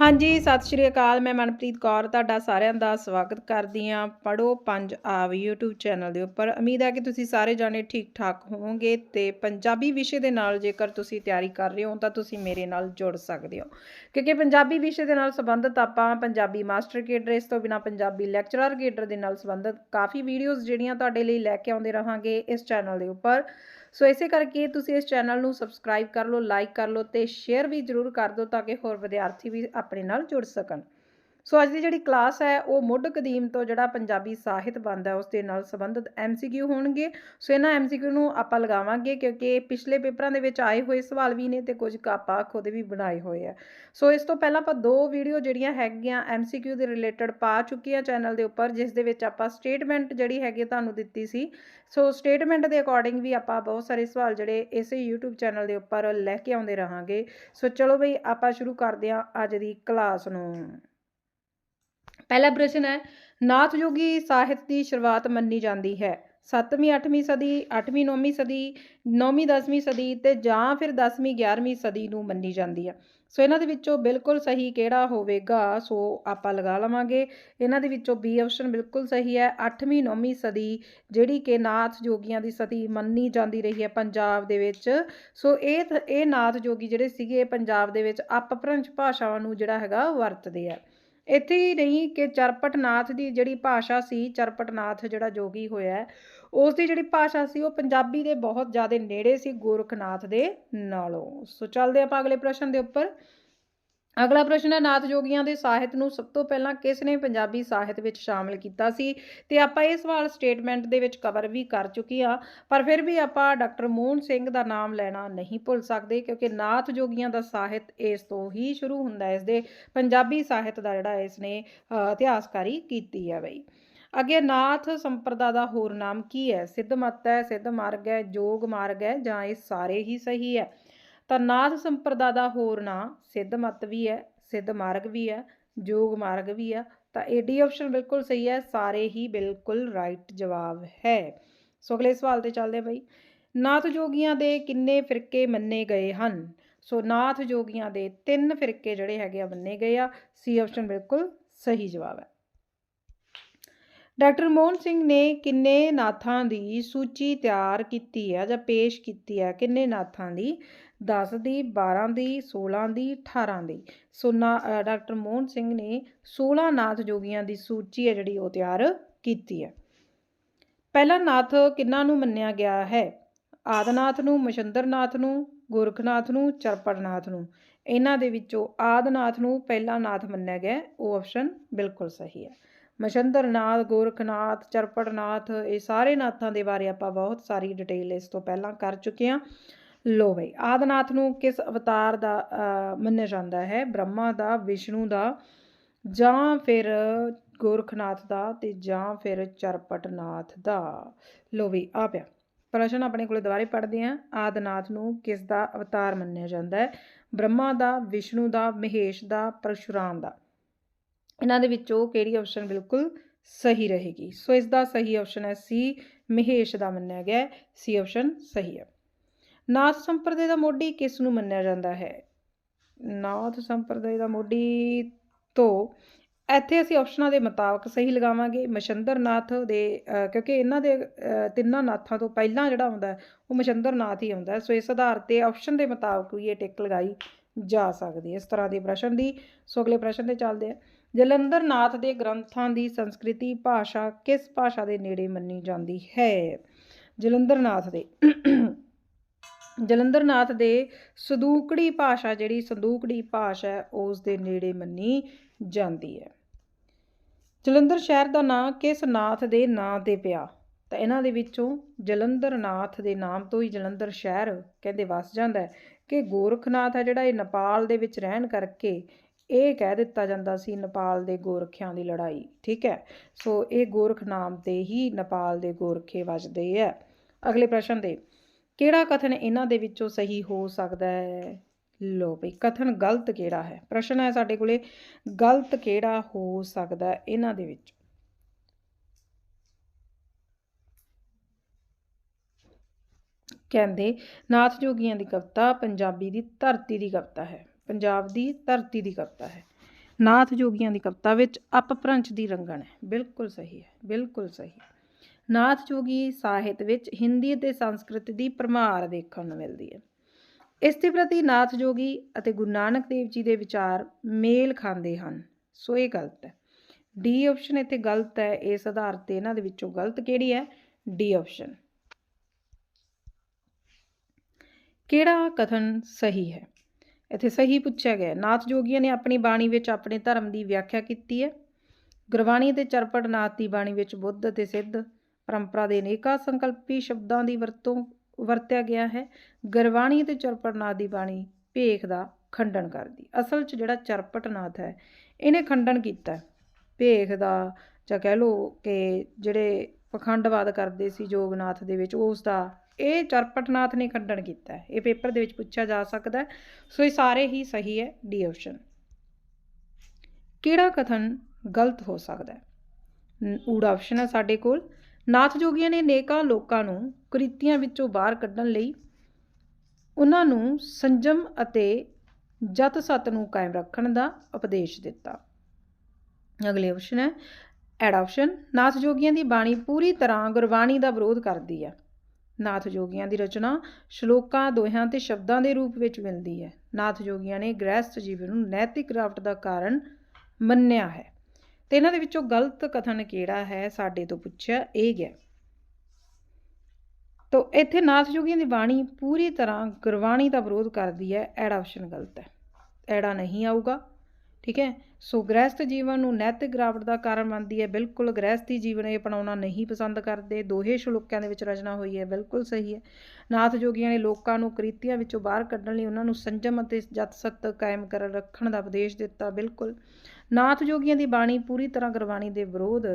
ਹਾਂਜੀ, ਸਤਿ ਸ਼੍ਰੀ ਅਕਾਲ, ਮੈਂ ਮਨਪ੍ਰੀਤ ਕੌਰ ਤੁਹਾਡਾ ਸਾਰਿਆਂ ਦਾ ਸਵਾਗਤ ਕਰਦੀ ਹਾਂ। ਪੜੋ ਪੰਜ ਆਵ YouTube ਚੈਨਲ ਦੇ ਉੱਪਰ। ਉਮੀਦ ਹੈ ਕਿ ਤੁਸੀਂ ਸਾਰੇ ਜਾਣੇ ਠੀਕ ਠਾਕ ਹੋਵੋਗੇ ਤੇ ਪੰਜਾਬੀ ਵਿਸ਼ੇ ਦੇ ਨਾਲ ਜੇਕਰ ਤੁਸੀਂ ਤਿਆਰੀ ਕਰ ਰਹੇ ਹੋ ਤਾਂ ਤੁਸੀਂ ਮੇਰੇ ਨਾਲ ਜੁੜ ਸਕਦੇ ਹੋ। ਕਿਉਂਕਿ ਪੰਜਾਬੀ ਵਿਸ਼ੇ ਦੇ ਨਾਲ ਸੰਬੰਧਿਤ ਆਪਾਂ ਪੰਜਾਬੀ ਮਾਸਟਰ ਕੇਡਰ, ਇਸ ਤੋਂ ਬਿਨਾ ਪੰਜਾਬੀ ਲੈਕਚਰਰ ਕੇਡਰ ਦੇ ਨਾਲ ਸੰਬੰਧਿਤ ਕਾਫੀ ਵੀਡੀਓਜ਼ ਜਿਹੜੀਆਂ ਤੁਹਾਡੇ ਲਈ ਲੈ ਕੇ ਆਉਂਦੇ ਰਹਾਂਗੇ ਇਸ ਚੈਨਲ ਦੇ ਉੱਪਰ। ਸੋ ਇਸੇ ਕਰਕੇ ਤੁਸੀਂ ਇਸ ਚੈਨਲ ਨੂੰ ਸਬਸਕ੍ਰਾਈਬ ਕਰ ਲਓ ਲਾਈਕ ਕਰ ਲਓ ਤੇ ਸ਼ੇਅਰ ਵੀ ਜ਼ਰੂਰ ਕਰ ਦਿਓ ਤਾਂ ਕਿ ਹੋਰ ਵਿਦਿਆਰਥੀ ਵੀ ਆਪਣੇ ਨਾਲ ਜੁੜ ਸਕਣ। ਸੋ ਅੱਜ ਦੀ ਜਿਹੜੀ ਕਲਾਸ ਹੈ, ਉਹ ਮੁੱਢ ਕਦੀਮ ਤੋਂ ਜਿਹੜਾ ਪੰਜਾਬੀ ਸਾਹਿਤ ਬੰਦ ਹੈ ਉਸ ਦੇ ਨਾਲ ਸੰਬੰਧਿਤ ਐਮਸੀਕਿਊ ਹੋਣਗੇ। ਸੋ ਇਹਨਾਂ ਐਮਸੀਕਿਊ ਨੂੰ ਆਪਾਂ ਲਗਾਵਾਂਗੇ ਕਿਉਂਕਿ ਪਿਛਲੇ ਪੇਪਰਾਂ ਦੇ ਵਿੱਚ ਆਏ ਹੋਏ ਸਵਾਲ ਵੀ ਨੇ ਤੇ ਕੁਝ ਕੁ ਆਪਾਂ ਖੁਦ ਵੀ ਬਣਾਏ ਹੋਏ ਆ। ਸੋ ਇਸ ਤੋਂ ਪਹਿਲਾਂ ਆਪਾਂ ਦੋ ਵੀਡੀਓ ਜਿਹੜੀਆਂ ਹੈਗੀਆਂ ਐਮਸੀਕਿਊ ਦੇ ਰਿਲੇਟਡ ਪਾ ਚੁੱਕੀ ਆ ਚੈਨਲ ਦੇ ਉੱਪਰ, ਜਿਸ ਦੇ ਵਿੱਚ ਆਪਾਂ ਸਟੇਟਮੈਂਟ ਜਿਹੜੀ ਹੈਗੀ ਤੁਹਾਨੂੰ ਦਿੱਤੀ ਸੀ। ਸੋ ਸਟੇਟਮੈਂਟ ਦੇ ਅਕੋਰਡਿੰਗ ਵੀ ਆਪਾਂ ਬਹੁਤ ਸਾਰੇ ਸਵਾਲ ਜਿਹੜੇ ਇਸੇ YouTube ਚੈਨਲ ਦੇ ਉੱਪਰ ਲੈ ਕੇ ਆਉਂਦੇ ਰਹਾਂਗੇ। ਸੋ ਚਲੋ ਬਈ ਆਪਾਂ ਸ਼ੁਰੂ ਕਰਦੇ ਹਾਂ ਅੱਜ ਦੀ ਕਲਾਸ ਨੂੰ। ਪਹਿਲਾ ਪ੍ਰਸ਼ਨ ਹੈ, ਨਾਥ ਯੋਗੀ ਸਾਹਿਤ ਦੀ ਸ਼ੁਰੂਆਤ ਮੰਨੀ ਜਾਂਦੀ ਹੈ। 7ਵੀਂ 8ਵੀਂ ਸਦੀ 8ਵੀਂ 9ਵੀਂ ਸਦੀ 9ਵੀਂ 10ਵੀਂ ਸਦੀ ਤੇ ਜਾਂ ਫਿਰ 10ਵੀਂ 11ਵੀਂ ਸਦੀ ਨੂੰ ਮੰਨੀ ਜਾਂਦੀ ਹੈ। ਸੋ ਇਹਨਾਂ ਦੇ ਵਿੱਚੋਂ ਬਿਲਕੁਲ ਸਹੀ ਕਿਹੜਾ ਹੋਵੇਗਾ, ਸੋ ਆਪਾਂ ਲਗਾ ਲਵਾਂਗੇ। ਇਹਨਾਂ ਦੇ ਵਿੱਚੋਂ ਬੀ ਆਪਸ਼ਨ ਬਿਲਕੁਲ ਸਹੀ ਹੈ। 8ਵੀਂ 9ਵੀਂ ਸਦੀ ਜਿਹੜੀ ਕਿ ਨਾਥ ਜੋਗੀਆਂ ਦੀ ਸਦੀ ਮੰਨੀ ਜਾਂਦੀ ਰਹੀ ਹੈ ਪੰਜਾਬ ਦੇ ਵਿੱਚ। ਸੋ ਇਹ ਇਹ ਨਾਥ ਜੋਗੀ ਜਿਹੜੇ ਸੀਗੇ ਪੰਜਾਬ ਦੇ ਵਿੱਚ ਅਪਭ੍ਰੰਸ਼ ਭਾਸ਼ਾਵਾਂ ਨੂੰ ਜਿਹੜਾ ਹੈਗਾ, ਵਰਤਦੇ ਆ। ਇੱਥੇ ਹੀ ਨਹੀਂ ਕਿ ਚਰਪਟਨਾਥ ਦੀ ਜਿਹੜੀ ਭਾਸ਼ਾ ਸੀ, ਚਰਪਟਨਾਥ ਜਿਹੜਾ ਜੋਗੀ ਹੋਇਆ ਉਸ ਦੀ ਜਿਹੜੀ ਭਾਸ਼ਾ ਸੀ, ਉਹ ਪੰਜਾਬੀ ਦੇ ਬਹੁਤ ਜ਼ਿਆਦਾ ਨੇੜੇ ਸੀ ਗੋਰਖਨਾਥ ਦੇ ਨਾਲੋਂ। ਸੋ ਚੱਲਦੇ ਆਪਾਂ ਅਗਲੇ ਪ੍ਰਸ਼ਨ ਦੇ ਉੱਪਰ। ਅਗਲਾ ਪ੍ਰਸ਼ਨ ਹੈ, ਨਾਥ ਜੋਗੀਆਂ ਦੇ ਸਾਹਿਤ ਨੂੰ ਸਭ ਤੋਂ ਪਹਿਲਾਂ ਕਿਸ ਨੇ ਪੰਜਾਬੀ ਸਾਹਿਤ ਵਿੱਚ ਸ਼ਾਮਲ ਕੀਤਾ ਸੀ? ਤੇ ਆਪਾਂ ਇਹ ਸਵਾਲ ਸਟੇਟਮੈਂਟ ਦੇ ਵਿੱਚ ਕਵਰ ਵੀ ਕਰ ਚੁੱਕੀ ਆ ਪਰ ਫਿਰ ਵੀ ਆਪਾਂ ਡਾਕਟਰ ਮੋਹਨ ਸਿੰਘ ਦਾ ਨਾਮ ਲੈਣਾ ਨਹੀਂ ਭੁੱਲ ਸਕਦੇ, ਕਿਉਂਕਿ ਨਾਥ ਜੋਗੀਆਂ ਦਾ ਸਾਹਿਤ ਇਸ ਤੋਂ ਹੀ ਸ਼ੁਰੂ ਹੁੰਦਾ ਹੈ, ਇਸ ਦੇ ਪੰਜਾਬੀ ਸਾਹਿਤ ਦਾ ਜਿਹੜਾ ਇਸ ਨੇ ਇਤਿਹਾਸਕਾਰੀ ਕੀਤੀ ਹੈ ਬਈ। ਅੱਗੇ ਨਾਥ ਸੰਪਰਦਾ ਦਾ ਹੋਰ ਨਾਮ ਕੀ ਹੈ? ਸਿੱਧ ਮਤ ਹੈ, ਸਿੱਧ ਮਾਰਗ ਹੈ, ਜੋਗ ਮਾਰਗ ਹੈ ਜਾਂ ਇਹ ਸਾਰੇ ਹੀ ਸਹੀ ਹੈ? ਤਾਂ ਨਾਥ ਸੰਪਰਦਾ ਦਾ ਹੋਰ ਨਾਂ ਸਿੱਧ ਮਤ ਵੀ ਹੈ, ਸਿੱਧ ਮਾਰਗ ਵੀ ਹੈ ਯੋਗ ਮਾਰਗ ਵੀ ਹੈ, ਤਾਂ ਇਹ ਡੀ ਆਪਸ਼ਨ ਬਿਲਕੁਲ ਸਹੀ ਹੈ, ਸਾਰੇ ਹੀ ਬਿਲਕੁਲ ਰਾਈਟ ਜਵਾਬ ਹੈ। ਸੋ ਅਗਲੇ ਸਵਾਲ ਤੇ ਚੱਲਦੇ ਬਈ। ਨਾਥ ਜੋਗੀਆਂ ਦੇ ਕਿੰਨੇ ਫਿਰਕੇ ਮੰਨੇ ਗਏ ਹਨ? ਸੋ ਨਾਥ ਜੋਗੀਆਂ ਦੇ ਤਿੰਨ ਫਿਰਕੇ ਜਿਹੜੇ ਹੈਗੇ ਆ ਮੰਨੇ ਗਏ ਆ, ਸੀ ਆਪਸ਼ਨ ਬਿਲਕੁਲ ਸਹੀ ਜਵਾਬ ਹੈ। ਡਾਕਟਰ ਮੋਹਨ ਸਿੰਘ ਨੇ ਕਿੰਨੇ ਨਾਥਾਂ ਦੀ ਸੂਚੀ ਤਿਆਰ ਕੀਤੀ ਹੈ ਜਾਂ ਪੇਸ਼ ਕੀਤੀ ਹੈ? ਕਿੰਨੇ ਨਾਥਾਂ ਦੀ? 10 ਦੀ 12 ਦੀ 16 ਦੀ 18 ਦੀ। ਸੋ ਡਾਕਟਰ ਮੋਹਨ ਸਿੰਘ ਨੇ 16 ਨਾਥ ਜੋਗੀਆਂ ਦੀ ਸੂਚੀ ਹੈ ਜਿਹੜੀ ਉਹ ਤਿਆਰ ਕੀਤੀ ਹੈ। ਪਹਿਲਾ ਨਾਥ ਕਿੰਨਾਂ ਨੂੰ ਮੰਨਿਆ ਗਿਆ ਹੈ? ਆਦਨਾਥ ਨੂੰ, ਮਸ਼ੰਦਰਨਾਥ ਨੂੰ, ਗੁਰਖਨਾਥ ਨੂੰ ਚਰਪੜਨਾਥ ਨੂੰ? ਇਹਨਾਂ ਦੇ ਵਿੱਚੋਂ ਆਦਨਾਥ ਨੂੰ ਪਹਿਲਾ ਨਾਥ ਮੰਨਿਆ ਗਿਆ ਉਹ ਆਪਸ਼ਨ ਬਿਲਕੁਲ ਸਹੀ ਹੈ। ਮਸ਼ੰਦਰਨਾਥ, ਗੋਰਖਨਾਥ ਚਰਪੜਨਾਥ ਇਹ ਸਾਰੇ ਨਾਥਾਂ ਦੇ ਬਾਰੇ ਆਪਾਂ ਬਹੁਤ ਸਾਰੀ ਡਿਟੇਲ ਇਸ ਤੋਂ ਪਹਿਲਾਂ ਕਰ ਚੁੱਕੇ ਹਾਂ। ਲੋ ਬਈ, ਆਦਨਾਥ ਨੂੰ ਕਿਸ ਅਵਤਾਰ ਦਾ ਮੰਨਿਆ ਜਾਂਦਾ ਹੈ? ਬ੍ਰਹਮਾ ਦਾ, ਵਿਸ਼ਨੂੰ ਦਾ ਜਾਂ ਫਿਰ ਗੋਰਖਨਾਥ ਦਾ ਤੇ ਜਾਂ ਫਿਰ ਚਰਪਟਨਾਥ ਦਾ? ਲੋ ਵੀ ਆ ਪਿਆ। ਪ੍ਰਸ਼ਨ ਆਪਣੇ ਕੋਲੇ ਦੁਬਾਰੇ ਪੜ੍ਹਦੇ ਆਂ ਆਦਨਾਥ ਨੂੰ ਕਿਸ ਦਾ ਅਵਤਾਰ ਮੰਨਿਆ ਜਾਂਦਾ ਹੈ? ਬ੍ਰਹਮਾ ਦਾ, ਵਿਸ਼ਨੂੰ ਦਾ, ਮਹੇਸ਼ ਦਾ, ਪਰਸ਼ੁਰਾਮ ਦਾ। ਇਹਨਾਂ ਦੇ ਵਿੱਚੋਂ ਕਿਹੜੀ ਆਪਸ਼ਨ ਬਿਲਕੁਲ ਸਹੀ ਰਹੇਗੀ? ਸੋ ਇਸ ਦਾ ਸਹੀ ਆਪਸ਼ਨ ਹੈ ਸੀ, ਮਹੇਸ਼ ਦਾ ਮੰਨਿਆ ਗਿਆ ਸੀ ਆਪਸ਼ਨ ਸਹੀ ਹੈ। ਨਾਥ ਸੰਪਰਦਾਇ ਦਾ ਮੋਢੀ ਕਿਸ ਨੂੰ ਮੰਨਿਆ ਜਾਂਦਾ ਹੈ? ਨਾਥ ਸੰਪਰਦਾਇ ਦਾ ਮੋਢੀ ਤੋਂ ਇੱਥੇ ਅਸੀਂ ਆਪਸ਼ਨਾਂ ਦੇ ਮੁਤਾਬਕ ਸਹੀ ਲਗਾਵਾਂਗੇ। ਮਸ਼ੰਦਰਨਾਥ ਦੇ ਕਿਉਂਕਿ ਇਹਨਾਂ ਦੇ ਤਿੰਨਾਂ ਨਾਥਾਂ ਤੋਂ ਪਹਿਲਾਂ ਜਿਹੜਾ ਆਉਂਦਾ ਉਹ ਮਸ਼ੰਦਰਨਾਥ ਹੀ ਆਉਂਦਾ ਸੋ ਇਸ ਆਧਾਰ ਤੇ ਆਪਸ਼ਨ ਦੇ ਮੁਤਾਬਕ ਵੀ ਇਹ ਟਿਕ ਲਗਾਈ ਜਾ ਸਕਦੀ ਹੈ ਇਸ ਤਰ੍ਹਾਂ ਦੇ ਪ੍ਰਸ਼ਨ ਦੀ। ਸੋ ਅਗਲੇ ਪ੍ਰਸ਼ਨ ਤੇ ਚੱਲਦੇ ਆ ਜਲੰਧਰਨਾਥ ਦੇ ਗ੍ਰੰਥਾਂ ਦੀ ਸੰਸਕ੍ਰਿਤੀ ਭਾਸ਼ਾ ਕਿਸ ਭਾਸ਼ਾ ਦੇ ਨੇੜੇ ਮੰਨੀ ਜਾਂਦੀ ਹੈ? ਜਲੰਧਰ ਨਾਥ ਦੇ ਜਲੰਧਰਨਾਥ ਦੇ ਸੰਦੂਕੜੀ ਭਾਸ਼ਾ ਜਿਹੜੀ ਸੰਦੂਕੜੀ ਭਾਸ਼ਾ ਹੈ, ਉਸ ਦੇ ਨੇੜੇ ਮੰਨੀ ਜਾਂਦੀ ਹੈ। ਜਲੰਧਰ ਸ਼ਹਿਰ ਦਾ ਨਾਂ ਕਿਸ ਨਾਥ ਦੇ ਨਾਂ ਤੇ ਪਿਆ? ਤਾਂ ਇਹਨਾਂ ਦੇ ਵਿੱਚੋਂ ਜਲੰਧਰਨਾਥ ਦੇ ਨਾਮ ਤੋਂ ਹੀ ਜਲੰਧਰ ਸ਼ਹਿਰ ਕਹਿੰਦੇ ਵਸ ਜਾਂਦਾ ਹੈ ਕਿ ਗੋਰਖਨਾਥ ਹੈ ਜਿਹੜਾ ਇਹ ਨੇਪਾਲ ਦੇ ਵਿੱਚ ਰਹਿਣ ਕਰਕੇ ਇਹ ਕਹਿ ਦਿੱਤਾ ਜਾਂਦਾ ਸੀ ਨੇਪਾਲ ਦੇ ਗੋਰਖਿਆਂ ਦੀ ਲੜਾਈ, ਠੀਕ ਹੈ? ਸੋ ਇਹ ਗੋਰਖ ਨਾਮ ਤੇ ਹੀ ਨੇਪਾਲ ਦੇ ਗੋਰਖੇ ਵਜਦੇ ਆ ਅਗਲੇ ਪ੍ਰਸ਼ਨ ਦੇ ਕਿਹੜਾ ਕਥਨ ਇਹਨਾਂ ਦੇ ਵਿੱਚੋਂ ਸਹੀ ਹੋ ਸਕਦਾ ਹੈ? ਲੋ ਭਈ ਕਥਨ ਗਲਤ ਕਿਹੜਾ ਹੈ? ਪ੍ਰਸ਼ਨ ਹੈ ਸਾਡੇ ਕੋਲੇ, ਗਲਤ ਕਿਹੜਾ ਹੋ ਸਕਦਾ ਹੈ ਇਹਨਾਂ ਦੇ ਵਿੱਚ? ਕਹਿੰਦੇ, ਨਾਥ ਜੋਗੀਆਂ ਦੀ ਕਵਿਤਾ ਪੰਜਾਬੀ ਦੀ ਧਰਤੀ ਦੀ ਕਵਿਤਾ ਹੈ। ਪੰਜਾਬ ਦੀ ਧਰਤੀ ਦੀ ਕਵਿਤਾ ਹੈ। ਨਾਥ ਜੋਗੀਆਂ ਦੀ ਕਵਿਤਾ ਵਿੱਚ ਅਪਭ੍ਰੰਸ਼ ਦੀ ਰੰਗਣ ਹੈ। ਬਿਲਕੁਲ ਸਹੀ ਹੈ, ਬਿਲਕੁਲ ਸਹੀ ਨਾਥ ਜੋਗੀ ਸਾਹਿਤ ਵਿੱਚ ਹਿੰਦੀ ਅਤੇ ਸੰਸਕ੍ਰਿਤ ਦੀ ਭਰਮਾਰ ਦੇਖਣ ਨੂੰ ਮਿਲਦੀ ਹੈ। ਇਸ ਦੇ ਪ੍ਰਤੀ ਨਾਥ ਜੋਗੀ ਅਤੇ ਗੁਰੂ ਨਾਨਕ ਦੇਵ ਜੀ ਦੇ ਵਿਚਾਰ ਮੇਲ ਖਾਂਦੇ ਹਨ। ਸੋ ਇਹ ਗਲਤ ਹੈ। ਡੀ ਆਪਸ਼ਨ ਇੱਥੇ ਗਲਤ ਹੈ। ਇਸ ਆਧਾਰ ਤੇ ਇਹਨਾਂ ਦੇ ਵਿੱਚੋਂ ਗਲਤ ਕਿਹੜੀ ਹੈ? ਡੀ ਆਪਸ਼ਨ ਕਿਹੜਾ ਕਥਨ ਸਹੀ ਹੈ? ਇੱਥੇ ਸਹੀ ਪੁੱਛਿਆ ਗਿਆ ਨਾਥ ਜੋਗੀਆਂ ਨੇ ਆਪਣੀ ਬਾਣੀ ਵਿੱਚ ਆਪਣੇ ਧਰਮ ਦੀ ਵਿਆਖਿਆ ਕੀਤੀ ਹੈ। ਗੁਰਬਾਣੀ ਅਤੇ ਚਰਪਟ ਨਾਥ ਦੀ ਬਾਣੀ ਵਿੱਚ ਬੁੱਧ ਅਤੇ ਸਿੱਧ ਪਰੰਪਰਾ ਦੇ ਅਨੇਕਾਂ ਸੰਕਲਪੀ ਸ਼ਬਦਾਂ ਦੀ ਵਰਤੋਂ, ਵਰਤਿਆ ਗਿਆ ਹੈ। ਗੁਰਬਾਣੀ ਅਤੇ ਚਰਪਟਨਾਥ ਦੀ ਬਾਣੀ ਭੇਖ ਦਾ ਖੰਡਨ ਕਰਦੀ। ਅਸਲ 'ਚ ਜਿਹੜਾ ਚਰਪਟਨਾਥ ਹੈ, ਇਹਨੇ ਖੰਡਨ ਕੀਤਾ। ਭੇਖ ਦਾ ਜਾਂ ਕਹਿ ਲਓ ਕਿ ਜਿਹੜੇ ਪਖੰਡਵਾਦ ਕਰਦੇ ਸੀ ਜੋਗਨਾਥ ਦੇ ਵਿੱਚ, ਉਸ ਦਾ ਇਹ ਚਰਪਟਨਾਥ ਨੇ ਖੰਡਨ ਕੀਤਾ। ਇਹ ਪੇਪਰ ਦੇ ਵਿੱਚ ਪੁੱਛਿਆ ਜਾ ਸਕਦਾ ਸੋ ਇਹ ਸਾਰੇ ਹੀ ਸਹੀ ਹੈ, ਡੀ ਆਪਸ਼ਨ। ਕਿਹੜਾ ਕਥਨ ਗਲਤ ਹੋ ਸਕਦਾ ਹੈ? ਨ- ਊੜਾ ਆਪਸ਼ਨ ਹੈ ਸਾਡੇ ਕੋਲ। ਨਾਥ ਜੋਗੀਆਂ ਨੇ ਅਨੇਕਾਂ ਲੋਕਾਂ ਨੂੰ ਕੁਰੀਤੀਆਂ ਵਿੱਚੋਂ ਬਾਹਰ ਕੱਢਣ ਲਈ ਉਹਨਾਂ ਨੂੰ ਸੰਜਮ ਅਤੇ ਜਤ ਸਤ ਨੂੰ ਕਾਇਮ ਰੱਖਣ ਦਾ ਉਪਦੇਸ਼ ਦਿੱਤਾ। ਅਗਲੇ ਆਪਸ਼ਨ ਹੈ ਐਡਪਸ਼ਨ ਨਾਥ ਜੋਗੀਆਂ ਦੀ ਬਾਣੀ ਪੂਰੀ ਤਰ੍ਹਾਂ ਗੁਰਬਾਣੀ ਦਾ ਵਿਰੋਧ ਕਰਦੀ ਹੈ। ਨਾਥ ਜੋਗੀਆਂ ਦੀ ਰਚਨਾ ਸ਼ਲੋਕਾਂ, ਦੋਹਿਆਂ ਤੇ ਸ਼ਬਦਾਂ ਦੇ ਰੂਪ ਵਿੱਚ ਮਿਲਦੀ ਹੈ। ਨਾਥ ਜੋਗੀਆਂ ਨੇ ਗ੍ਰਹਿਸਥ ਜੀਵਨ ਨੂੰ ਨੈਤਿਕ ਰਾਵਟ ਦਾ ਕਾਰਨ ਮੰਨਿਆ ਹੈ। ਤੇ ਇਹਨਾਂ ਦੇ ਵਿੱਚੋਂ ਗਲਤ ਕਥਨ ਕਿਹੜਾ ਹੈ ਸਾਡੇ ਤੋਂ ਪੁੱਛਿਆ, ਇਹ ਗਿਆ। ਤੋ ਇੱਥੇ ਨਾਥ ਜੋਗੀਆਂ ਦੀ ਬਾਣੀ ਪੂਰੀ ਤਰ੍ਹਾਂ ਗੁਰਬਾਣੀ ਦਾ ਵਿਰੋਧ ਕਰਦੀ ਹੈ, ਐੜਾ ਆਪਸ਼ਨ ਗਲਤ ਹੈ। ਐੜਾ ਨਹੀਂ ਆਊਗਾ, ਠੀਕ ਹੈ? ਸੋ ਗ੍ਰਹਿਸਥ ਜੀਵਨ ਨੂੰ ਨੈਤਿਕ ਗਿਰਾਵਟ ਦਾ ਕਾਰਨ ਬਣਦੀ ਹੈ। ਬਿਲਕੁਲ ਗ੍ਰਹਿਸਥੀ ਜੀਵਨ ਇਹ ਅਪਣਾਉਣਾ ਨਹੀਂ ਪਸੰਦ ਕਰਦੇ। ਦੋਹੇ ਸ਼ਲੋਕਾਂ ਦੇ ਵਿੱਚ ਰਚਨਾ ਹੋਈ ਹੈ। ਬਿਲਕੁਲ ਸਹੀ ਹੈ। ਨਾਥ ਜੋਗੀਆਂ ਨੇ ਲੋਕਾਂ ਨੂੰ ਕ੍ਰਿਤੀਆਂ ਵਿੱਚੋਂ ਬਾਹਰ ਕੱਢਣ ਲਈ ਉਹਨਾਂ ਨੂੰ ਸੰਜਮ ਅਤੇ ਜਤ ਸਤ ਕਾਇਮ ਕਰ ਰੱਖਣ ਦਾ ਉਪਦੇਸ਼ ਦਿੱਤਾ। ਬਿਲਕੁਲ। ਨਾਥ ਜੋਗੀਆਂ ਦੀ ਬਾਣੀ ਪੂਰੀ ਤਰ੍ਹਾਂ ਗੁਰਬਾਣੀ ਦੇ ਵਿਰੋਧ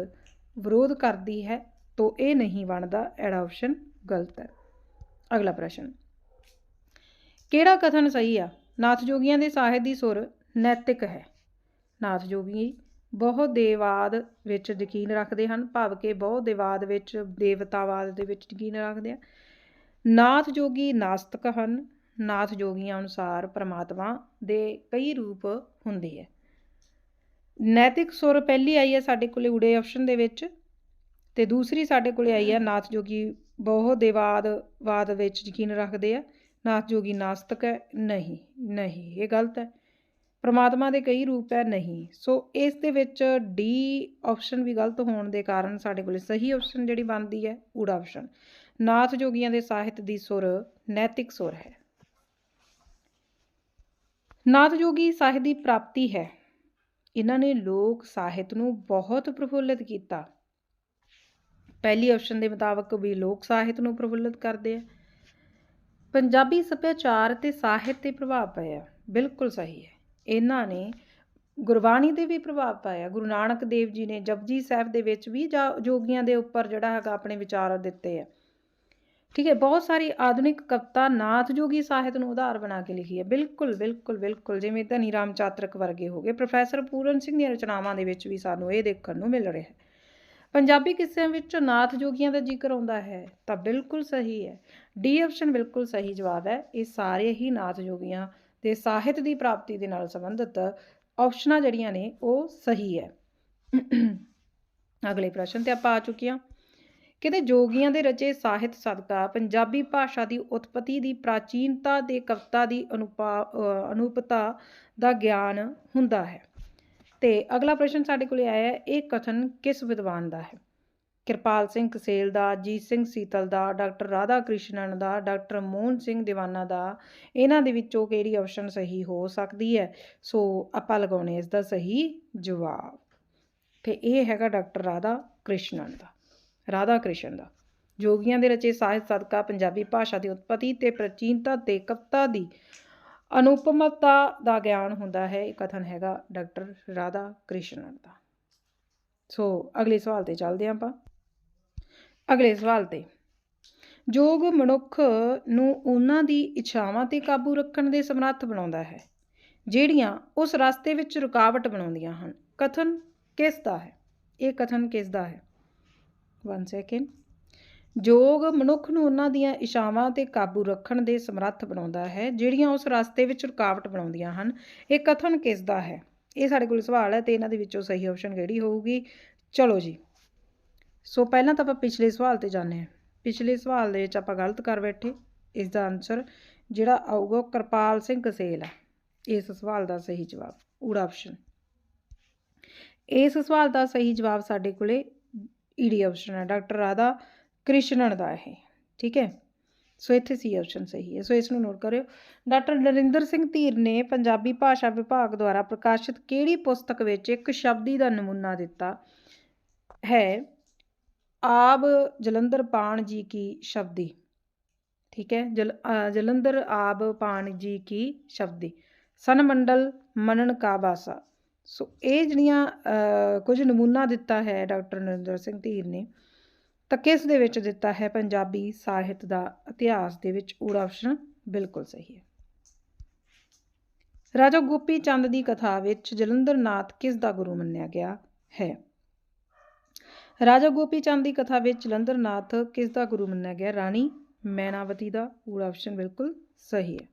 ਵਿਰੋਧ ਕਰਦੀ ਹੈ ਤੋ ਇਹ ਨਹੀਂ ਬਣਦਾ। ਐੜਾ ਆਪਸ਼ਨ ਗਲਤ ਹੈ। ਅਗਲਾ ਪ੍ਰਸ਼ਨ। ਕਿਹੜਾ ਕਥਨ ਸਹੀ ਆ? ਨਾਥ ਜੋਗੀਆਂ ਦੇ ਸਾਹਿਤ ਦੀ ਸੁਰ ਨੈਤਿਕ ਹੈ। ਨਾਥ ਜੋਗੀ ਬਹੁ ਦੇਵਾਦ ਵਿੱਚ ਯਕੀਨ ਰੱਖਦੇ ਹਨ, ਭਾਵ ਕਿ ਬਹੁਤ ਦੇਵਾਦ ਵਿੱਚ, ਦੇਵਤਾਵਾਦ ਦੇ ਵਿੱਚ ਯਕੀਨ ਰੱਖਦੇ ਆ। ਨਾਥ ਜੋਗੀ ਨਾਸਤਕ ਹਨ, ਨਾਥ ਜੋਗੀਆਂ ਅਨੁਸਾਰ ਪ੍ਰਮਾਤਮਾ ਦੇ ਕਈ ਰੂਪ ਹੁੰਦੇ ਹੈ ਨੈਤਿਕ ਸੁਰ ਪਹਿਲੀ ਆਈ ਹੈ ਸਾਡੇ ਕੋਲੇ ਉੜੇ ਆਪਸ਼ਨ ਦੇ ਵਿੱਚ ਤੇ ਦੂਸਰੀ ਸਾਡੇ ਕੋਲੇ ਆਈ ਹੈ ਨਾਥ ਜੋਗੀ, ਬਹੁਤ ਦੇਵਾਦ ਵਾਦ ਵਿੱਚ ਯਕੀਨ ਰੱਖਦੇ ਆ। ਨਾਥ ਜੋਗੀ ਨਾਸਤਕ ਹੈ, ਨਹੀਂ ਨਹੀਂ, ਇਹ ਗਲਤ ਹੈ। ਪਰਮਾਤਮਾ ਦੇ ਕਈ ਰੂਪ ਹੈ ਨਹੀਂ। ਸੋ ਇਸ ਦੇ ਵਿੱਚ ਡੀ ਆਪਸ਼ਨ ਵੀ ਗਲਤ ਹੋਣ ਦੇ ਕਾਰਨ ਸਾਡੇ ਕੋਲ ਸਹੀ ਆਪਸ਼ਨ ਜਿਹੜੀ ਬਣਦੀ ਹੈ, ਊੜਾ ਆਪਸ਼ਨ ਨਾਥ ਜੋਗੀਆਂ ਦੇ ਸਾਹਿਤ ਦੀ ਸੁਰ ਨੈਤਿਕ ਸੁਰ ਹੈ। ਨਾਥ ਜੋਗੀ ਸਾਹਿਤ ਦੀ ਪ੍ਰਾਪਤੀ ਹੈ। ਇਹਨਾਂ ਨੇ ਲੋਕ ਸਾਹਿਤ ਨੂੰ ਬਹੁਤ ਪ੍ਰਫੁੱਲਿਤ ਕੀਤਾ। ਪਹਿਲੀ ਆਪਸ਼ਨ ਦੇ ਮੁਤਾਬਕ ਵੀ ਲੋਕ ਸਾਹਿਤ ਨੂੰ ਪ੍ਰਫੁੱਲਿਤ ਕਰਦੇ ਆ। ਪੰਜਾਬੀ ਸੱਭਿਆਚਾਰ ਤੇ ਸਾਹਿਤ ਤੇ ਪ੍ਰਭਾਵ ਪਿਆ ਬਿਲਕੁਲ ਸਹੀ ਹੈ। ਇਹਨਾਂ ਨੇ ਗੁਰਬਾਣੀ ਤੇ ਵੀ ਪ੍ਰਭਾਵ ਪਾਇਆ। ਗੁਰੂ ਨਾਨਕ ਦੇਵ ਜੀ ਨੇ ਜਪਜੀ ਸਾਹਿਬ ਦੇ ਵਿੱਚ ਵੀ ਜਾ- ਜੋਗੀਆਂ ਦੇ ਉੱਪਰ ਜਿਹੜਾ ਹੈਗਾ ਆਪਣੇ ਵਿਚਾਰ ਦਿੱਤੇ ਆ। ਠੀਕ ਹੈ, ਬਹੁਤ ਸਾਰੀ ਆਧੁਨਿਕ ਕਵਿਤਾ ਨਾਥ ਜੋਗੀ ਸਾਹਿਤ ਨੂੰ ਉਧਾਰ ਬਣਾ ਕੇ ਲਿਖੀ ਹੈ। ਬਿਲਕੁਲ ਬਿਲਕੁਲ ਬਿਲਕੁਲ, ਜਿਵੇਂ ਧਨੀ ਰਾਮ ਚਾਤਰਕ ਵਰਗੇ ਹੋ ਗਏ। ਪ੍ਰੋਫੈਸਰ ਪੂਰਨ ਸਿੰਘ ਦੀਆਂ ਰਚਨਾਵਾਂ ਦੇ ਵਿੱਚ ਵੀ ਸਾਨੂੰ ਇਹ ਦੇਖਣ ਨੂੰ ਮਿਲ ਰਿਹਾ ਹੈ। ਪੰਜਾਬੀ ਕਿੱਸਿਆਂ ਵਿੱਚ ਨਾਥ ਜੋਗੀਆਂ ਦਾ ਜ਼ਿਕਰ ਆਉਂਦਾ ਹੈ, ਤਾਂ ਬਿਲਕੁਲ ਸਹੀ ਹੈ। ਡੀ ਆਪਸ਼ਨ ਬਿਲਕੁਲ ਸਹੀ ਜਵਾਬ ਹੈ। ਇਹ ਸਾਰੇ ਹੀ ਨਾਥ ਜੋਗੀਆਂ ਦੇ ਸਾਹਿਤ ਦੀ ਪ੍ਰਾਪਤੀ ਦੇ ਨਾਲ ਸੰਬੰਧਿਤ ਆਪਸ਼ਨਾਂ ਜਿਹੜੀਆਂ ਨੇ ਉਹ ਸਹੀ ਹੈ। ਅਗਲੇ ਪ੍ਰਸ਼ਨ ਤੇ ਆਪਾਂ ਆ ਚੁੱਕੇ ਹਾਂ। ਕਹਿੰਦੇ ਜੋਗੀਆਂ ਦੇ ਰਚੇ ਸਾਹਿਤ ਸਦਕਾ ਪੰਜਾਬੀ ਭਾਸ਼ਾ ਦੀ ਉਤਪਤੀ ਦੀ ਪ੍ਰਾਚੀਨਤਾ ਦੇ ਕਵਿਤਾ ਦੀ ਅਨੁਪਾ ਅ, ਅਨੂਪਤਾ ਦਾ ਗਿਆਨ ਹੁੰਦਾ ਹੈ। ਤੇ ਅਗਲਾ ਪ੍ਰਸ਼ਨ ਸਾਡੇ ਕੋਲੇ ਆਇਆ ਹੈ ਇਹ ਕਥਨ ਕਿਸ ਵਿਦਵਾਨ ਦਾ ਹੈ? ਕਿਰਪਾਲ ਸਿੰਘ ਕਸੇਲ ਦਾ ਅਜੀਤ ਸਿੰਘ ਸੀਤਲ ਦਾ, ਡਾਕਟਰ ਰਾਧਾ ਕ੍ਰਿਸ਼ਨਨ ਦਾ, ਡਾਕਟਰ ਮੋਹਨ ਸਿੰਘ ਦੀਵਾਨਾ ਦਾ, ਇਹਨਾਂ ਦੇ ਵਿੱਚੋਂ ਕਿਹੜੀ ਆਪਸ਼ਨ ਸਹੀ ਹੋ ਸਕਦੀ ਹੈ? ਸੋ ਆਪਾਂ ਲਗਾਉਣੇ ਇਸ ਦਾ ਸਹੀ ਜਵਾਬ। ਤੇ ਇਹ ਹੈਗਾ ਡਾਕਟਰ ਰਾਧਾ ਕ੍ਰਿਸ਼ਨਨ ਦਾ, ਰਾਧਾ ਕ੍ਰਿਸ਼ਨ ਦਾ। ਜੋਗੀਆਂ ਦੇ ਰਚੇ ਸਾਹਿਤ ਸਦਕਾ ਪੰਜਾਬੀ ਭਾਸ਼ਾ ਦੀ ਉਤਪਤੀ ਤੇ ਪ੍ਰਾਚੀਨਤਾ ਤੇ ਕਵਿਤਾ ਦੀ ਅਨੁਪਮਤਾ ਦਾ ਗਿਆਨ ਹੁੰਦਾ ਹੈ, ਇਹ ਕਥਨ ਹੈਗਾ ਡਾਕਟਰ ਰਾਧਾ ਕ੍ਰਿਸ਼ਨਨ ਦਾ। ਸੋ ਅਗਲੇ ਸਵਾਲ ਤੇ ਚੱਲਦੇ ਹਾਂ ਆਪਾਂ। ਅਗਲੇ ਸਵਾਲ ਤੇ। ਯੋਗ ਮਨੁੱਖ ਨੂੰ ਉਹਨਾਂ ਦੀ ਇੱਛਾਵਾਂ ਤੇ ਕਾਬੂ ਰੱਖਣ ਦੇ ਸਮਰੱਥ ਬਣਾਉਂਦਾ ਹੈ, ਜਿਹੜੀਆਂ ਉਸ ਰਸਤੇ ਵਿੱਚ ਰੁਕਾਵਟ ਬਣਾਉਂਦੀਆਂ ਹਨ। ਕਥਨ ਕਿਸ ਦਾ ਹੈ? ਇਹ ਕਥਨ ਕਿਸ ਦਾ ਹੈ? 1 ਸੈਕਿੰਡ ਯੋਗ ਮਨੁੱਖ ਨੂੰ ਉਹਨਾਂ ਦੀਆਂ ਇਸ਼ਾਵਾਂ ਤੇ ਕਾਬੂ ਰੱਖਣ ਦੇ ਸਮਰੱਥ ਬਣਾਉਂਦਾ ਹੈ, ਜਿਹੜੀਆਂ ਉਸ ਰਸਤੇ ਵਿੱਚ ਰੁਕਾਵਟ ਬਣਾਉਂਦੀਆਂ ਹਨ। ਇਹ ਕਥਨ ਕਿਸ ਦਾ ਹੈ? ਇਹ ਸਾਡੇ ਕੋਲ ਸਵਾਲ ਹੈ ਤੇ ਇਹਨਾਂ ਦੇ ਵਿੱਚੋਂ ਸਹੀ ਆਪਸ਼ਨ ਕਿਹੜੀ ਹੋਊਗੀ? ਚਲੋ ਜੀ। ਸੋ ਪਹਿਲਾਂ ਤਾਂ ਆਪਾਂ ਪਿਛਲੇ ਸਵਾਲ ਤੇ ਜਾਂਦੇ ਹਾਂ। ਪਿਛਲੇ ਸਵਾਲ ਦੇ ਵਿੱਚ ਆਪਾਂ ਗਲਤ ਕਰ ਬੈਠੇ। ਇਸ ਦਾ ਆਨਸਰ ਜਿਹੜਾ ਆਊਗਾ ਉਹ ਕਿਰਪਾਲ ਸਿੰਘ ਕਸੇਲ ਹੈ ਇਸ ਸਵਾਲ ਦਾ ਸਹੀ ਜਵਾਬ, ਊੜਾ ਆਪਸ਼ਨ ਇਸ ਸਵਾਲ ਦਾ ਸਹੀ ਜਵਾਬ ਸਾਡੇ ਕੋਲੇ ਈਡੀ ਆਪਸ਼ਨ ਹੈ ਡਾਕਟਰ ਰਾਧਾ ਕ੍ਰਿਸ਼ਨਨ ਦਾ ਇਹ, ਠੀਕ ਹੈ? ਸੋ ਇੱਥੇ ਸੀ ਆਪਸ਼ਨ ਸਹੀ ਹੈ। ਸੋ ਇਸ ਨੂੰ ਨੋਟ ਕਰਿਓ। ਡਾਕਟਰ ਨਰਿੰਦਰ ਸਿੰਘ ਧੀਰ ਨੇ ਪੰਜਾਬੀ ਭਾਸ਼ਾ ਵਿਭਾਗ ਦੁਆਰਾ ਪ੍ਰਕਾਸ਼ਿਤ ਕਿਹੜੀ ਪੁਸਤਕ ਵਿੱਚ ਇੱਕ ਸ਼ਬਦੀ ਦਾ ਨਮੂਨਾ ਦਿੱਤਾ ਹੈ? ਆਬ ਜਲੰਧਰ ਪਾਣ ਜੀ ਕੀ ਸ਼ਬਦੀ। ਠੀਕ ਹੈ ਜਲ ਅ, ਜਲੰਧਰ ਆਬ ਪਾਣ ਜੀ ਕੀ ਸ਼ਬਦੀ। ਸਨਮੰਡਲ ਮਨਨ ਕਾ ਬਾਸਾ। ਸੋ ਇਹ ਜਿਹੜੀਆਂ ਕੁਝ ਨਮੂਨਾ ਦਿੱਤਾ ਹੈ ਡਾਕਟਰ ਨਰਿੰਦਰ ਸਿੰਘ ਧੀਰ ਨੇ ਤਾਂ ਕਿਸ ਦੇ ਵਿੱਚ ਦਿੱਤਾ ਹੈ? ਪੰਜਾਬੀ ਸਾਹਿਤ ਦਾ ਇਤਿਹਾਸ ਦੇ ਵਿੱਚ ਊੜਾ ਆਪਸ਼ਨ ਬਿਲਕੁਲ ਸਹੀ ਹੈ। ਰਾਜਾ ਗੋਪੀ ਚੰਦ ਦੀ ਕਥਾ ਵਿੱਚ ਜਲੰਧਰ ਨਾਥ ਕਿਸ ਦਾ ਗੁਰੂ ਮੰਨਿਆ ਗਿਆ ਹੈ? ਰਾਜਾ ਗੋਪੀ ਚੰਦ ਦੀ ਕਥਾ ਵਿੱਚ ਜਲੰਧਰ ਨਾਥ ਕਿਸ ਦਾ ਗੁਰੂ ਮੰਨਿਆ ਗਿਆ? ਰਾਣੀ ਮੈਨਾਵਤੀ ਦਾ। ਪੂਰਾ ਆਪਸ਼ਨ ਬਿਲਕੁਲ ਸਹੀ ਹੈ।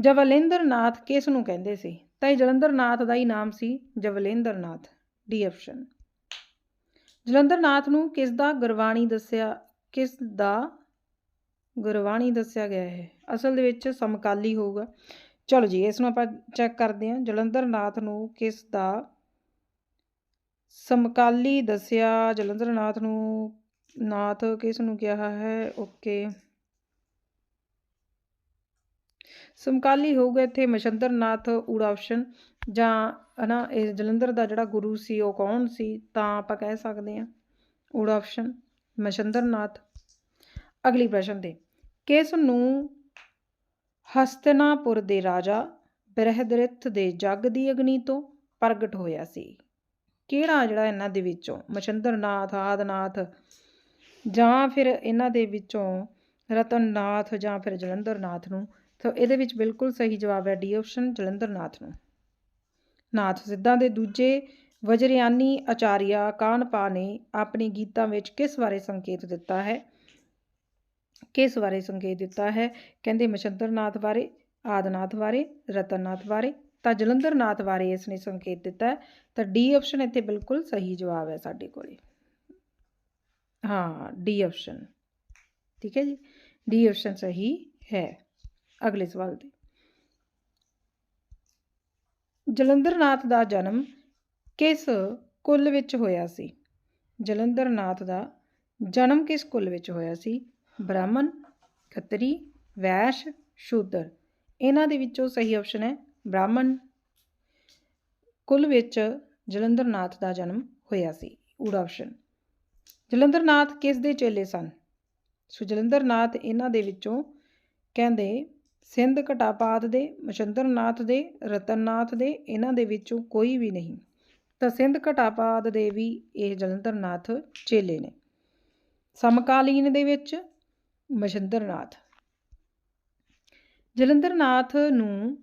ਜਵਲੇਂਦਰ ਨਾਥ ਕਿਸ ਨੂੰ ਕਹਿੰਦੇ ਸੀ? ਤਾਂ ਇਹ ਜਲੰਧਰ ਨਾਥ ਦਾ ਹੀ ਨਾਮ ਸੀ ਜਵਲੇਂਦਰ ਨਾਥ ਡੀ ਆਪਸ਼ਨ ਜਲੰਧਰ ਨਾਥ ਨੂੰ ਕਿਸ ਦਾ ਗੁਰਬਾਣੀ ਦੱਸਿਆ ਕਿਸ ਦਾ ਗੁਰਬਾਣੀ ਦੱਸਿਆ ਗਿਆ ਹੈ? ਅਸਲ ਦੇ ਵਿੱਚ ਸਮਕਾਲੀ ਹੋਊਗਾ। ਚਲੋ ਜੀ, ਇਸ ਨੂੰ ਆਪਾਂ ਚੈੱਕ ਕਰਦੇ ਹਾਂ। ਜਲੰਧਰ ਨਾਥ ਨੂੰ ਕਿਸ ਦਾ ਸਮਕਾਲੀ ਦੱਸਿਆ ਜਲੰਧਰ ਨਾਥ ਨੂੰ, ਨਾਥ ਕਿਸ ਨੂੰ ਕਿਹਾ ਹੈ? ਓਕੇ। ਸਮਕਾਲੀ ਹੋਊਗਾ ਇੱਥੇ ਮਸ਼ੰਦਰ ਨਾਥ ਊੜਾ ਆਪਸ਼ਨ ਜਾਂ ਹਨਾ, ਇਹ ਜਲੰਧਰ ਦਾ ਜਿਹੜਾ ਗੁਰੂ ਸੀ, ਉਹ ਕੌਣ ਸੀ? ਤਾਂ ਆਪਾਂ ਕਹਿ ਸਕਦੇ ਹਾਂ ਊੜਾ ਆਪਸ਼ਨ ਮਸ਼ੰਦਰ ਨਾਥ ਅਗਲੀ ਪ੍ਰਸ਼ਨ ਤੇ, ਕਿਸ ਨੂੰ ਹਸਤਨਾਪੁਰ ਦੇ ਰਾਜਾ ਬ੍ਰਹਦਰਿਥ ਦੇ ਜੱਗ ਦੀ ਅਗਨੀ ਤੋਂ ਪ੍ਰਗਟ ਹੋਇਆ ਸੀ? ਕਿਹੜਾ ਜਿਹੜਾ ਇਹਨਾਂ ਦੇ ਵਿੱਚੋਂ? ਮਛੰਦਰ ਨਾਥ ਆਦਨਾਥ ਜਾਂ ਫਿਰ ਇਹਨਾਂ ਦੇ ਵਿੱਚੋਂ ਰਤਨ ਨਾਥ ਜਾਂ ਫਿਰ ਜਲੰਧਰ ਨਾਥ ਨੂੰ? ਤਾਂ ਇਹਦੇ ਵਿੱਚ ਬਿਲਕੁਲ ਸਹੀ ਜਵਾਬ ਹੈ ਡੀ ਆਪਸ਼ਨ ਜਲੰਧਰ ਨਾਥ ਨੂੰ। ਨਾਥ ਸਿੱਧਾਂ ਦੇ ਦੂਜੇ ਵਜਰਿਆਨੀ ਆਚਾਰੀਆ ਕਾਨਪਾ ਨੇ ਆਪਣੇ ਗੀਤਾਂ ਵਿੱਚ ਕਿਸ ਬਾਰੇ ਸੰਕੇਤ ਦਿੱਤਾ ਹੈ? ਕਿਸ ਬਾਰੇ ਸੰਕੇਤ ਦਿੱਤਾ ਹੈ? ਕਹਿੰਦੇ ਮਛੰਦਰ ਨਾਥ ਬਾਰੇ, ਆਦਨਾਥ ਬਾਰੇ ਰਤਨ ਨਾਥ ਬਾਰੇ। ਤਾਂ ਜਲੰਧਰ ਨਾਥ ਬਾਰੇ ਇਸ ਨੇ ਸੰਕੇਤ ਦਿੱਤਾ ਤਾਂ ਡੀ ਆਪਸ਼ਨ ਇੱਥੇ ਬਿਲਕੁਲ ਸਹੀ ਜਵਾਬ ਹੈ ਸਾਡੇ ਕੋਲੇ। ਹਾਂ ਡੀ ਆਪਸ਼ਨ ਠੀਕ ਹੈ ਜੀ? ਡੀ ਆਪਸ਼ਨ ਸਹੀ ਹੈ। ਅਗਲੇ ਸਵਾਲ ਤੇ। ਜਲੰਧਰ ਨਾਥ ਦਾ ਜਨਮ ਕਿਸ ਕੁੱਲ ਵਿੱਚ ਹੋਇਆ ਸੀ? ਜਲੰਧਰ ਨਾਥ ਦਾ ਜਨਮ ਕਿਸ ਕੁੱਲ ਵਿੱਚ ਹੋਇਆ ਸੀ? ਬ੍ਰਾਹਮਣ, ਖੱਤਰੀ, ਵੈਸ਼, ਸ਼ੂਦਰ। ਇਹਨਾਂ ਦੇ ਵਿੱਚੋਂ ਸਹੀ ਆਪਸ਼ਨ ਹੈ ਬ੍ਰਾਹਮਣ ਕੁੱਲ ਵਿੱਚ ਜਲੰਧਰ ਨਾਥ ਦਾ ਜਨਮ ਹੋਇਆ ਸੀ, ਊੜਾ ਆਪਸ਼ਨ ਜਲੰਧਰ ਨਾਥ ਕਿਸ ਦੇ ਚੇਲੇ ਸਨ? ਸੋ ਜਲੰਧਰ ਨਾਥ ਇਹਨਾਂ ਦੇ ਵਿੱਚੋਂ ਕਹਿੰਦੇ ਸਿੰਧ ਘਟਾਪਾਤ ਦੇ ਮਸ਼ੰਦਰ ਨਾਥ ਦੇ ਰਤਨ ਨਾਥ ਦੇ, ਇਹਨਾਂ ਦੇ ਵਿੱਚੋਂ ਕੋਈ ਵੀ ਨਹੀਂ। ਤਾਂ ਸਿੰਧ ਘਟਾਪਾਤ ਦੇ ਵੀ ਇਹ ਜਲੰਧਰ ਨਾਥ ਚੇਲੇ ਨੇ। ਸਮਕਾਲੀਨ ਦੇ ਵਿੱਚ ਮਸ਼ੰਦਰ ਨਾਥ ਜਲੰਧਰ ਨਾਥ ਨੂੰ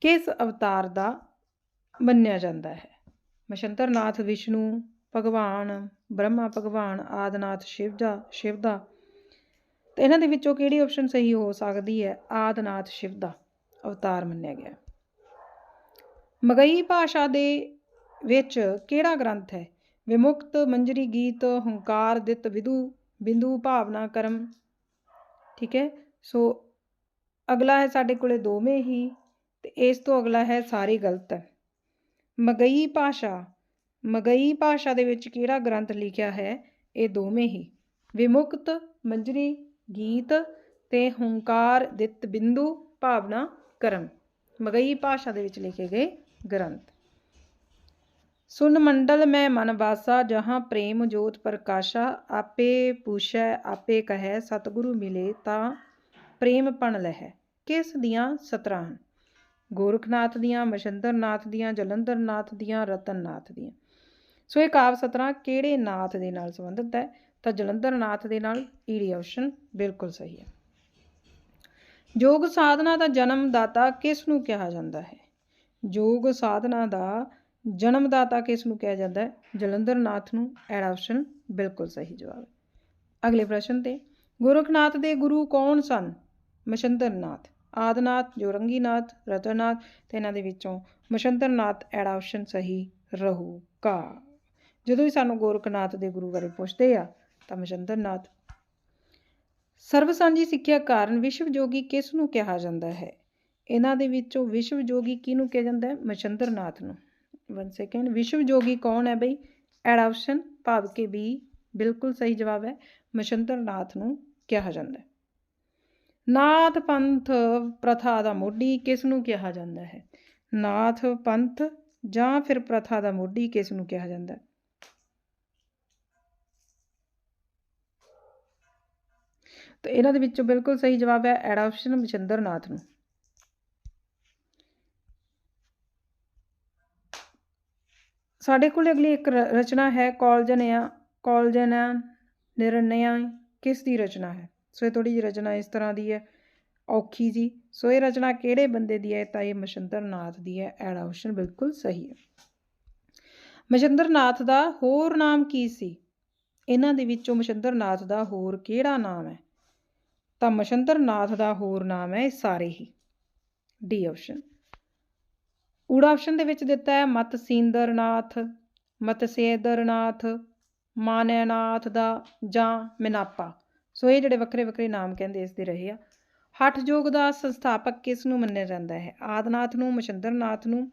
ਕਿਸ ਅਵਤਾਰ ਦਾ ਮੰਨਿਆ ਜਾਂਦਾ ਹੈ? ਮਸ਼ੰਤਰ ਨਾਥ ਵਿਸ਼ਨੂੰ, ਭਗਵਾਨ, ਬ੍ਰਹਮਾ, ਭਗਵਾਨ, ਆਦਨਾਥ, ਸ਼ਿਵਜਾ ਸ਼ਿਵ ਦਾ ਤੇ ਇਹਨਾਂ ਦੇ ਵਿੱਚੋਂ ਕਿਹੜੀ ਆਪਸ਼ਨ ਸਹੀ ਹੋ ਸਕਦੀ ਹੈ? ਆਦਨਾਥ ਸ਼ਿਵ ਦਾ ਅਵਤਾਰ ਮੰਨਿਆ ਗਿਆ ਮਗਈ ਭਾਸ਼ਾ ਦੇ ਵਿੱਚ ਕਿਹੜਾ ਗ੍ਰੰਥ ਹੈ? ਵਿਮੁਕਤ, ਮੰਜਰੀ ਗੀਤ, ਹੰਕਾਰ, ਦਿੱਤ ਵਿਦੂ ਬਿੰਦੂ, ਭਾਵਨਾ, ਕਰਮ। ਠੀਕ ਹੈ? ਸੋ ਅਗਲਾ ਹੈ ਸਾਡੇ ਕੋਲੇ ਦੋਵੇਂ ਹੀ। ਤੇ ਇਸ ਤੋਂ ਅਗਲਾ ਹੈ ਸਾਰੇ ਗਲਤ। ਮਗਈ ਭਾਸ਼ਾ ਮਗਈ ਭਾਸ਼ਾ ਦੇ ਵਿੱਚ ਕਿਹੜਾ ਗ੍ਰੰਥ ਲਿਖਿਆ ਹੈ? ਇਹ ਦੋਵੇਂ ਹੀ। ਵਿਮੁਕਤ, ਮੰਜਰੀ, ਗੀਤ ਤੇ ਹੰਕਾਰ ਦਿੱਤ ਬਿੰਦੂ, ਭਾਵਨਾ, ਕਰਮ। ਮਗਈ ਭਾਸ਼ਾ ਦੇ ਵਿੱਚ ਲਿਖੇ ਗਏ ਗ੍ਰੰਥ। ਸੁਨ ਮੰਡਲ ਮੈਂ ਮਨ ਵਾਸਾ, ਜਹਾਂ ਪ੍ਰੇਮ ਜੋਤ ਪ੍ਰਕਾਸ਼ਾ, ਆਪੇ ਪੁੱਛੈ, ਆਪੇ ਕਹੈ, ਸਤਿਗੁਰੂ ਮਿਲੇ ਤਾਂ ਪ੍ਰੇਮ ਪਣ ਲਹੈ। ਕਿਸ ਦੀਆਂ ਸਤਰਾਂ ਹਨ? ਗੋਰਖਨਾਥ ਦੀਆਂ, ਮਸ਼ੰਦਰਨਾਥ ਦੀਆਂ, ਜਲੰਧਰਨਾਥ ਦੀਆਂ, ਰਤਨਨਾਥ ਦੀਆਂ। ਸੋ ਇਹ ਕਾਵ ਸਤਰਾਂ ਕਿਹੜੇ ਨਾਥ ਦੇ ਨਾਲ ਸੰਬੰਧਿਤ ਹੈ? ਤਾਂ ਜਲੰਧਰਨਾਥ ਦੇ ਨਾਲ ਈਡੀ ਆਪਸ਼ਨ ਬਿਲਕੁਲ ਸਹੀ ਹੈ। ਯੋਗ ਸਾਧਨਾ ਦਾ ਜਨਮ ਦਾਤਾ ਕਿਸ ਨੂੰ ਕਿਹਾ ਜਾਂਦਾ ਹੈ? ਯੋਗ ਸਾਧਨਾ ਦਾ ਜਨਮ ਦਾਤਾ ਕਿਸ ਨੂੰ ਕਿਹਾ ਜਾਂਦਾ ਹੈ? ਜਲੰਧਰਨਾਥ ਨੂੰ। ਐਡ ਆਪਸ਼ਨ ਬਿਲਕੁਲ ਸਹੀ ਜਵਾਬ ਅਗਲੇ ਪ੍ਰਸ਼ਨ ਤੇ। ਗੋਰਖਨਾਥ ਦੇ ਗੁਰੂ ਕੌਣ ਸਨ? ਮਸ਼ੰਦਰਨਾਥ। ਆਦਨਾਥ, ਜੋਰੰਗੀਨਾਥ, ਰਤਨਨਾਥ ਤੇ ਇਹਨਾਂ ਦੇ ਵਿੱਚੋਂ ਮਸ਼ੰਦਰਨਾਥ ਐੜਾ ਆਪਸ਼ਨ ਸਹੀ ਰਹੂਗਾ। ਜਦੋਂ ਵੀ ਸਾਨੂੰ ਗੋਰਖਨਾਥ ਦੇ ਗੁਰੂ ਬਾਰੇ ਪੁੱਛਦੇ ਆ, ਤਾਂ ਮਸ਼ੰਦਰਨਾਥ ਸਰਵ ਸਾਂਝੀ ਸਿੱਖਿਆ ਕਾਰਨ ਵਿਸ਼ਵ ਜੋਗੀ ਕਿਸ ਨੂੰ ਕਿਹਾ ਜਾਂਦਾ ਹੈ? ਇਹਨਾਂ ਦੇ ਵਿੱਚੋਂ ਵਿਸ਼ਵ ਜੋਗੀ ਕਿਹਨੂੰ ਕਿਹਾ ਜਾਂਦਾ ਹੈ? ਮਸ਼ੰਦਰਨਾਥ ਨੂੰ। ਵਨ ਸੈਕਿੰਡ ਵਿਸ਼ਵ ਜੋਗੀ ਕੌਣ ਹੈ ਬਈ? ਐਡ ਆਪਸ਼ਨ ਭਾਵ ਕਿ ਬੀ ਬਿਲਕੁਲ ਸਹੀ ਜਵਾਬ ਹੈ। ਮਸ਼ੰਦਰਨਾਥ ਨੂੰ ਕਿਹਾ ਜਾਂਦਾ ਹੈ। ਨਾਥ ਪੰਥ ਪ੍ਰਥਾ ਦਾ ਮੋਢੀ ਕਿਸ ਨੂੰ ਕਿਹਾ ਜਾਂਦਾ ਹੈ? ਨਾਥ ਪੰਥ ਜਾਂ ਫਿਰ ਪ੍ਰਥਾ ਦਾ ਮੋਢੀ ਕਿਸ ਨੂੰ ਕਿਹਾ ਜਾਂਦਾ ਹੈ? ਤਾਂ ਇਹਨਾਂ ਦੇ ਵਿੱਚੋਂ ਬਿਲਕੁਲ ਸਹੀ ਜਵਾਬ ਹੈ ਐਡ ਆਪਸ਼ਨ ਮਸ਼ੰਦਰਨਾਥ ਨੂੰ। ਸਾਡੇ ਕੋਲ ਅਗਲੀ ਇੱਕ ਰ- ਰਚਨਾ ਹੈ, ਕੌਲਜਨਿਆ ਕੌਲਜਨਾ ਨਿਰਣਿਆ ਕਿਸ ਦੀ ਰਚਨਾ ਹੈ? ਸੋ ਇਹ ਥੋੜੀ ਜਿਹੀ ਰਚਨਾ ਇਸ ਤਰ੍ਹਾਂ ਦੀ ਹੈ, ਔਖੀ ਜੀ। ਸੋ ਇਹ ਰਚਨਾ ਕਿਹੜੇ ਬੰਦੇ ਦੀ ਹੈ? ਤਾਂ ਇਹ ਮਸ਼ੰਦਰਨਾਥ ਦੀ ਹੈ। ਐਡ ਆਪਸ਼ਨ ਬਿਲਕੁਲ ਸਹੀ ਹੈ। ਮਸ਼ੰਦਰਨਾਥ ਦਾ ਹੋਰ ਨਾਮ ਕੀ ਸੀ? ਇਹਨਾਂ ਦੇ ਵਿੱਚੋਂ ਮਸ਼ੰਦਰਨਾਥ ਦਾ ਹੋਰ ਕਿਹੜਾ ਨਾਮ ਹੈ? ਤਾਂ ਮਸ਼ੰਦਰਨਾਥ ਦਾ ਹੋਰ ਨਾਮ ਹੈ ਇਹ ਸਾਰੇ ਹੀ। ਡੀ ਆਪਸ਼ਨ ਊੜਾ ਆਪਸ਼ਨ ਦੇ ਵਿੱਚ ਦਿੱਤਾ ਹੈ, ਮਤ ਸਿੰਦਰਨਾਥ ਮਤਸੇਦਰਨਾਥ ਮਾਨੈਨਾਥ ਦਾ ਜਾਂ ਮਿਨਾਪਾ। ਸੋ ਇਹ ਜਿਹੜੇ ਵੱਖਰੇ ਵੱਖਰੇ ਨਾਮ ਕਹਿੰਦੇ ਇਸ ਦੇ ਰਹੇ ਆ। ਹਠ ਯੋਗ ਦਾ ਸੰਸਥਾਪਕ ਕਿਸ ਨੂੰ ਮੰਨਿਆ ਜਾਂਦਾ ਹੈ? ਆਦਨਾਥ ਨੂੰ, ਮਸ਼ੰਦਰਨਾਥ ਨੂੰ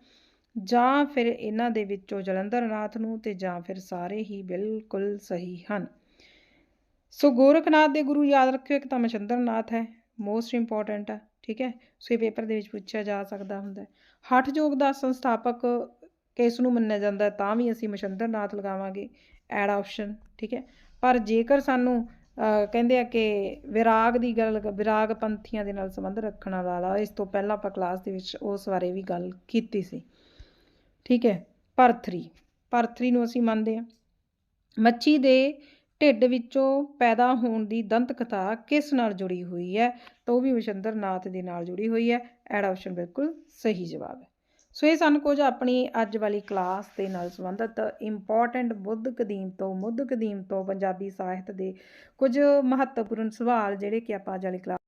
ਜਾਂ ਫਿਰ ਇਹਨਾਂ ਦੇ ਵਿੱਚੋਂ ਜਲੰਧਰਨਾਥ ਨੂੰ ਤੇ ਜਾਂ ਫਿਰ ਸਾਰੇ ਹੀ ਬਿਲਕੁਲ ਸਹੀ ਹਨ। ਸੋ ਗੋਰਖਨਾਥ ਦੇ ਗੁਰੂ ਯਾਦ ਰੱਖਿਓ, ਇੱਕ ਤਾਂ ਮਸ਼ੰਦਰਨਾਥ ਹੈ ਮੋਸਟ ਇੰਪੋਰਟੈਂਟ ਆ, ਠੀਕ ਹੈ? ਸੋ ਇਹ ਪੇਪਰ ਦੇ ਵਿੱਚ ਪੁੱਛਿਆ ਜਾ ਸਕਦਾ ਹੁੰਦਾ ਹੈ। ਹਠ ਯੋਗ ਦਾ ਸੰਸਥਾਪਕ ਕਿਸ ਨੂੰ ਮੰਨਿਆ ਜਾਂਦਾ ਤਾਂ ਵੀ ਅਸੀਂ ਮਸ਼ੰਦਰਨਾਥ ਲਗਾਵਾਂਗੇ ਐਡ ਆਪਸ਼ਨ ਠੀਕ ਹੈ? ਪਰ ਜੇਕਰ ਸਾਨੂੰ ਕਹਿੰਦੇ ਆ ਕਿ ਵਿਰਾਗ ਦੀ ਗੱਲ ਵਿਰਾਗ ਪੰਥੀਆਂ ਦੇ ਨਾਲ ਸੰਬੰਧ ਰੱਖਣ ਵਾਲਾ, ਇਸ ਤੋਂ ਪਹਿਲਾਂ ਆਪਾਂ ਕਲਾਸ ਦੇ ਵਿੱਚ ਉਸ ਬਾਰੇ ਵੀ ਗੱਲ ਕੀਤੀ ਸੀ। ਠੀਕ ਹੈ ਪਰਥਰੀ ਪਰਥਰੀ ਨੂੰ ਅਸੀਂ ਮੰਨਦੇ ਹਾਂ। ਮੱਛੀ ਦੇ ਢਿੱਡ ਵਿੱਚੋਂ ਪੈਦਾ ਹੋਣ ਦੀ ਦੰਤ ਕਥਾ ਕਿਸ ਨਾਲ ਜੁੜੀ ਹੋਈ ਹੈ? ਤਾਂ ਉਹ ਵੀ ਮਸ਼ੰਦਰਨਾਥ ਦੇ ਨਾਲ ਜੁੜੀ ਹੋਈ ਹੈ। ਐਡ ਆਪਸ਼ਨ ਬਿਲਕੁਲ ਸਹੀ ਜਵਾਬ ਹੈ। ਸੋ ਇਹ ਸਾਨੂੰ ਕੁਝ ਆਪਣੀ ਅੱਜ ਵਾਲੀ ਕਲਾਸ ਦੇ ਨਾਲ ਸੰਬੰਧਿਤ ਇੰਪੋਰਟੈਂਟ ਬੁੱਧ ਕਦੀਮ ਤੋਂ ਮੁੱਧ ਕਦੀਮ ਤੋਂ ਪੰਜਾਬੀ ਸਾਹਿਤ ਦੇ ਕੁਝ ਮਹੱਤਵਪੂਰਨ ਸਵਾਲ ਜਿਹੜੇ ਕਿ ਆਪਾਂ ਅੱਜ ਵਾਲੀ ਕਲਾਸ